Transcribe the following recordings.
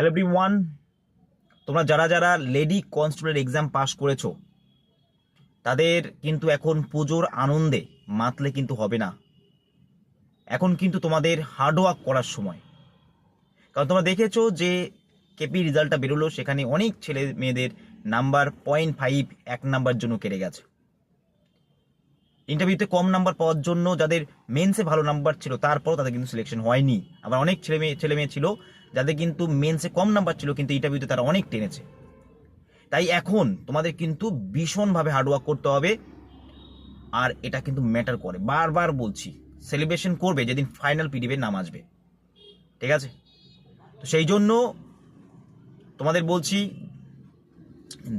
Hello every one তোমরা যারা যারা লেডি কনস্টেবলের এক্সাম পাস করেছ, তাদের কিন্তু এখন পুজোর আনন্দে মাতলে কিন্তু হবে না। এখন কিন্তু তোমাদের হার্ডওয়ার্ক করার সময়। কারণ তোমরা দেখেছ যে কেপি রেজাল্টটা বেরোলো, সেখানে অনেক ছেলে মেয়েদের নাম্বার পয়েন্ট ফাইভ এক নাম্বার জন্য কেটে গেছে। ইন্টারভিউতে কম নাম্বার পাওয়ার জন্য যাদের মেন্সে ভালো নাম্বার ছিল, তারপরও তাদের কিন্তু সিলেকশন হয়নি। আবার অনেক ছেলে মেয়ে ছেলে মেয়ে ছিল, যাদের কিন্তু মেন্সে কম নাম্বার ছিল, কিন্তু ইন্টারভিউতে তারা অনেক টেনেছে। তাই এখন তোমাদের কিন্তু ভীষণভাবে হার্ডওয়ার্ক করতে হবে, আর এটা কিন্তু ম্যাটার করে। বারবার বলছি সেলিব্রেশন করবে যেদিন ফাইনাল পিডিএফের নাম আসবে। ঠিক আছে? তো সেই জন্য তোমাদের বলছি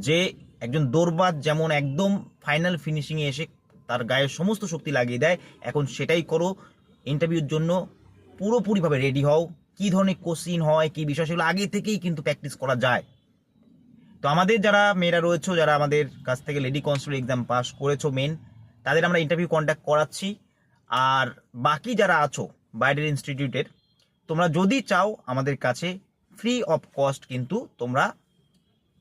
যে একজন দৌড়বাজ যেমন একদম ফাইনাল ফিনিশিংয়ে এসে তার গায়ের সমস্ত শক্তি লাগিয়ে দেয়। এখন সেটাই করো। ইন্টারভিউর জন্য পুরোপুরিভাবে রেডি হও। কী ধরনের কোশ্চিন হয়, কী বিষয়, সেগুলো আগে থেকেই কিন্তু প্র্যাকটিস করা যায়। তো আমাদের যারা মেয়েরা রয়েছে, যারা আমাদের কাছ থেকে লেডি কনস্টেবল এক্সাম পাস করেছ মেন তাদের আমরা ইন্টারভিউ কন্ট্যাক্ট করাচ্ছি। আর বাকি যারা আছো বাইরের ইনস্টিটিউটের তোমরা যদি চাও আমাদের কাছে ফ্রি অফ কস্ট কিন্তু তোমরা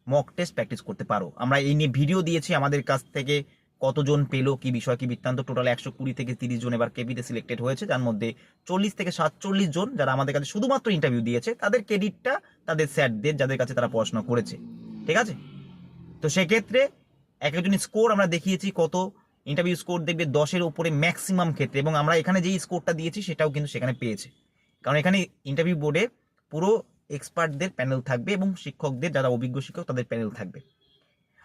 মক টেস্ট প্র্যাকটিস করতে পারো। আমরা এই নিয়ে ভিডিও দিয়েছি আমাদের কাছ থেকে। কতজন পেল, কি বিষয়, কি বৃত্তান্ত? টোটাল একশো কুড়ি থেকে তিরিশ জন এবার কেপিতে সিলেক্টেড হয়েছে, যার মধ্যে চল্লিশ থেকে সাতচল্লিশ জন যারা আমাদের কাছে শুধুমাত্র ইন্টারভিউ দিয়েছে, তাদের ক্রেডিটটা তাদের স্যারদের যাদের কাছে তারা পড়াশোনা করেছে। ঠিক আছে? তো সেক্ষেত্রে এক একজন স্কোর আমরা দেখিয়েছি কত। ইন্টারভিউ স্কোর দেখবে দশের উপরে ম্যাক্সিমাম ক্ষেত্রে, এবং আমরা এখানে যেই স্কোরটা দিয়েছি সেটাও কিন্তু সেখানে পেয়েছে। কারণ এখানে ইন্টারভিউ বোর্ডে পুরো এক্সপার্টদের প্যানেল থাকবে, এবং শিক্ষকদের, যারা অভিজ্ঞ শিক্ষক, তাদের প্যানেল থাকবে।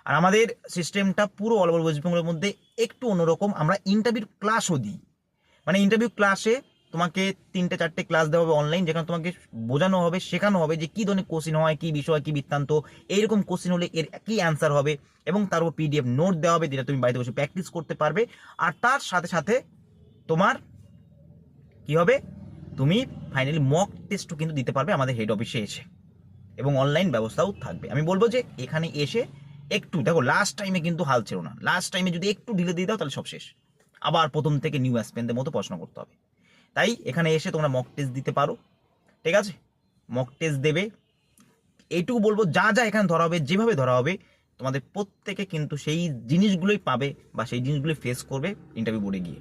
আর আমাদের সিস্টেমটা পুরো অল ওভার ওয়েস্ট বেঙ্গলের মধ্যে একটু অন্যরকম। আমরা ইন্টারভিউ ক্লাসও দিই। মানে ইন্টারভিউ ক্লাসে তোমাকে তিনটে, চারটে ক্লাস দেওয়া হবে অনলাইন যেখানে তোমাকে বোঝানো হবে, শেখানো হবে যে কী ধরনের কোশ্চিন হয়, কী বিষয়, কী বৃত্তান্ত। এইরকম কোশ্চিন হলে এর কী অ্যান্সার হবে এবং তার উপর পিডিএফ নোট দেওয়া হবে, যেটা তুমি বাড়িতে বসে প্র্যাকটিস করতে পারবে। আর তার সাথে সাথে তোমার কি হবে? তুমি ফাইনালি মক টেস্টও কিন্তু দিতে পারবে আমাদের হেড অফিসে এসে। এবং অনলাইন ব্যবস্থাও থাকবে। আমি বলব যে এখানে এসে একটু, দেখো লাস্ট টাইমে কিন্তু হাল ছিল না। লাস্ট টাইমে যদি একটু ঢিলে দিয়ে দাও, তাহলে সব শেষ। আবার প্রথম থেকে নিউ অ্যাসপেনদের মতো প্রশ্ন করতে হবে। তাই এখানে এসে তোমরা মক টেস্ট দিতে পারো। ঠিক আছে? মক টেস্ট দেবে। এইটুকু বলব, যা যা এখানে ধরা হবে, যেভাবে ধরা হবে, তোমাদের প্রত্যেকে কিন্তু সেই জিনিসগুলোই পাবে বা সেই জিনিসগুলোই ফেস করবে ইন্টারভিউ বোর্ডে গিয়ে।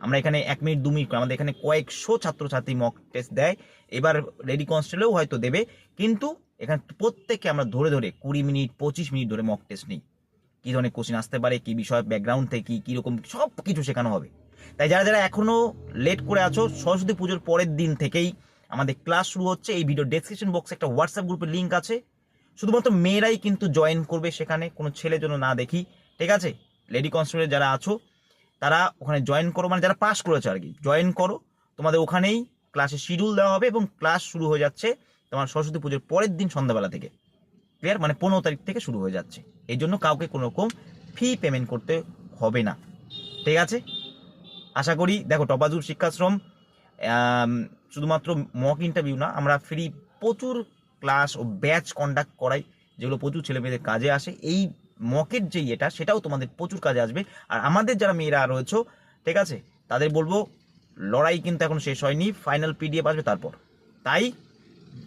আমরা এখানে এক মিনিট, দু মিনিট, আমাদের এখানে কয়েকশো ছাত্রছাত্রী মক টেস্ট দেয়। এবার রেডি কনস্টেবলেও হয়তো দেবে। কিন্তু এখানে প্রত্যেককে আমরা ধরে ধরে কুড়ি মিনিট, পঁচিশ মিনিট ধরে মক টেস্ট নিই। কী ধরনের কোশ্চিন আসতে পারে, কী বিষয় ব্যাকগ্রাউন্ড থেকে কী, কীরকম সব কিছু শেখানো হবে। তাই যারা যারা এখনও লেট করে আছো, সরস্বতী পুজোর পরের দিন থেকেই আমাদের ক্লাস শুরু হচ্ছে। এই ভিডিও ডেসক্রিপশন বক্সে একটা হোয়াটসঅ্যাপ গ্রুপের লিঙ্ক আছে। শুধুমাত্র মেয়েরাই কিন্তু জয়েন করবে সেখানে, কোনো ছেলের জন্য না দেখি। ঠিক আছে? লেডি কনস্টেবলের যারা আছো, তারা ওখানে জয়েন করো। মানে যারা পাস করেছে আর কি জয়েন করো। তোমাদের ওখানেই ক্লাসে শিডিউল দেওয়া হবে এবং ক্লাস শুরু হয়ে যাচ্ছে। তোমার সরস্বতী পুজোর পরের দিন সন্ধ্যাবেলা থেকে। ক্লিয়ার মানে পনেরো তারিখ থেকে শুরু হয়ে যাচ্ছে। এই জন্য কাউকে কোনো রকম ফি পেমেন্ট করতে হবে না। ঠিক আছে? আশা করি, দেখো টপাজুর শিক্ষাশ্রম শুধুমাত্র মক ইন্টারভিউ না, আমরা ফ্রি প্রচুর ক্লাস ও ব্যাচ কন্ডাক্ট করাই, যেগুলো প্রচুর ছেলেমেয়েদের কাজে আসে। এই মকের যে এটা, সেটাও তোমাদের প্রচুর কাজে আসবে। আর আমাদের যারা মেয়েরা রয়েছে, ঠিক আছে? তাদের বলব, লড়াই কিন্তু এখন শেষ হয়নি ফাইনাল পিডিএফ আসবে তারপর। তাই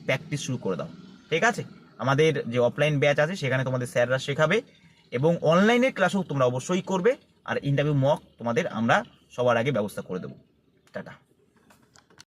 প্র্যাকটিস শুরু করে দাও, ঠিক আছে? আমাদের যে অফলাইন ব্যাচ আছে, সেখানে তোমাদের স্যাররা শেখাবে এবং অনলাইনের ক্লাসও তোমরা অবশ্যই করবে। আর ইন্টারভিউ মক তোমাদের আমরা সবার আগে ব্যবস্থা করে দেবো। টাটা।